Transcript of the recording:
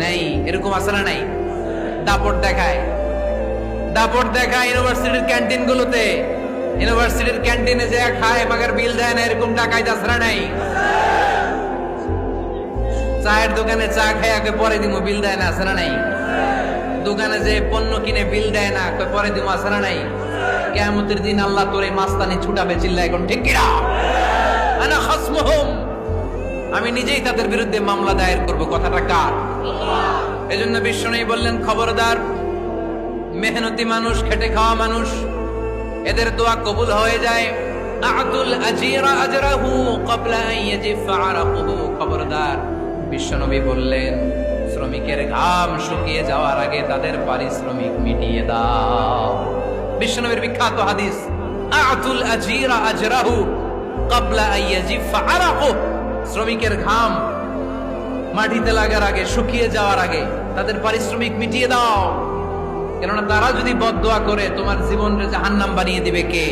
নাই, এরকম আছে না নাই? দাপট দেখায়। দাপট দেখায় ইউনিভার্সিটির ক্যান্টিন গুলোতে ইউনিভার্সিটির ক্যান্টিনে যে খায় মাগার বিল দেয় না, এরকম টাকাই দাসরা নাই? চায়ের দোকানে চা খায় আগে পরে দিমু, বিল দেয় না না নাই? দোকানে যে পণ্য কিনে বিল দেয় না পরে দিমু না নাই? কেয়ামতের দিন আল্লাহ তোরে মাস্তানি ছুটাবে চিল্লা এখন ঠিক কিনা? আনা খাসমুহুম। আমি নিজেই তাদের বিরুদ্ধে মামলা দায়ের করব। কথাটা কার? এজন্য বিশ্বনবী বললেন, খবরদার, মেহনতি মানুষ, খেটে খাওয়া মানুষ, এদের দোয়া কবুল হয়ে যায়। আতুল আজিরা খবরদার, বিশ্বনবী বললেন, শ্রমিকের ঘাম শুকিয়ে যাওয়ার আগে তাদের পারিশ্রমিক মিটিয়ে দাও। বিশ্বনবীর বিখ্যাত হাদিস আতুল আজিরা শ্রমিকের ঘাম মাটিতে লাগার আগে, শুকিয়ে যাওয়ার আগে তাদের পারিশ্রমিক মিটিয়ে দাও। কেননা তারা যদি বদদোয়া করে, তোমার জীবনকে জাহান্নাম বানিয়ে দিবে কে?